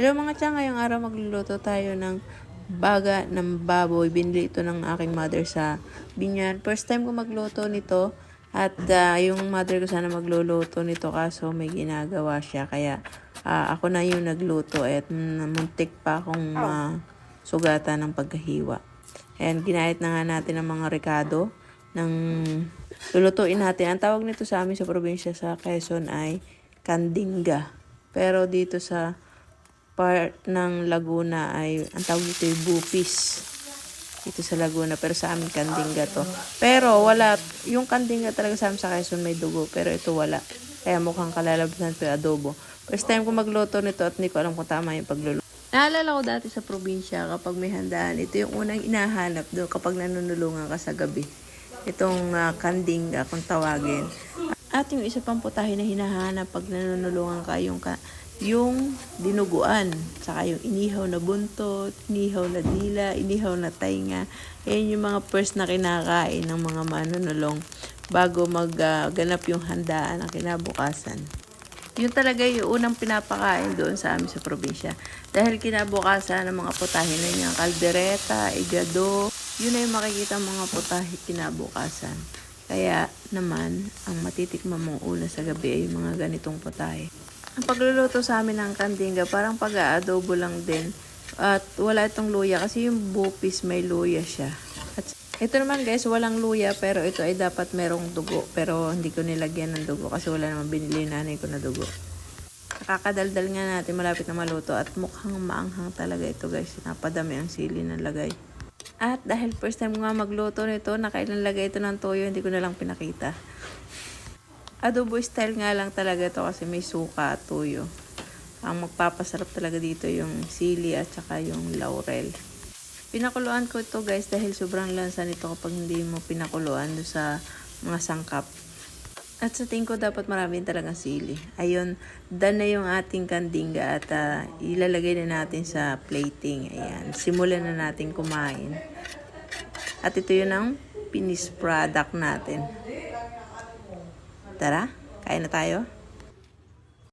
Hello mga tiyan, ngayong araw magluluto tayo ng baga ng baboy. Binili ito ng aking mother sa Binyan. First time ko magluto nito at ah, yung mother ko sana magluluto nito kaso may ginagawa siya. Kaya ah, ako na yung nagluto at mm, muntik pa akong sugatan ng pagkahiwa. Ayan, ginayat na nga natin ang mga rekado ng lulutuin natin. Ang tawag nito sa amin sa probinsya sa Quezon ay kandinga. Pero dito sa part ng Laguna ay ang tawag dito ay bupis. Dito sa Laguna. Pero sa amin kandinga to. Pero wala, yung kandinga talaga sa amin sa Quezon may dugo. Pero ito wala. Kaya mukhang kalalabsan ito yung adobo. First time ko magluto nito at hindi ko alam kung tama yung pagluluto. Naalala ko dati sa probinsya kapag may handaan, ito yung unang inahanap doon kapag nanunulungan ka sa gabi. Itong uh, kandinga kung tawagin. At yung isa pang putahe na hinahanap pag nanunulungan ka yung, ka, yung dinuguan. Saka yung inihaw na buntot, inihaw na dila, inihaw na tainga. Yan yung mga first na kinakain ng mga manunulong bago magganap yung handaan ng kinabukasan. Yun talaga yung unang pinapakain doon sa amin sa probinsya. Dahil kinabukasan ng mga putahe na niya, kaldereta, igado, yun na yung makikita mga putahe kinabukasan. Kaya naman, ang matitikman mong una sa gabi ay yung mga ganitong putahe. Ang pagluluto sa amin ng kandinga, parang pag-aadobo lang din. At wala itong luya kasi yung bupis may luya siya. At ito naman guys, walang luya pero ito ay dapat merong dugo. Pero hindi ko nilagyan ng dugo kasi wala naman binili nanay ko na dugo. Kakadaldal nga natin malapit na maluto at mukhang maanghang talaga ito guys. Napadami ang sili ng lagay. At dahil first time nga magluto nito, nakailan lagay ito ng toyo, hindi ko na lang pinakita. Adobo style nga lang talaga ito kasi may suka at toyo. Ang magpapasarap talaga dito yung sili at saka yung laurel. Pinakuluan ko ito guys dahil sobrang lansa nito kapag hindi mo pinakuluan do sa mga sangkap. At sa tingin ko dapat marami talagang sili. Ayun, done na yung ating kandinga at ah, ilalagay na natin sa plating. Ayan, simulan na natin kumain. At ito yun ang finished product natin. Tara, kain na tayo.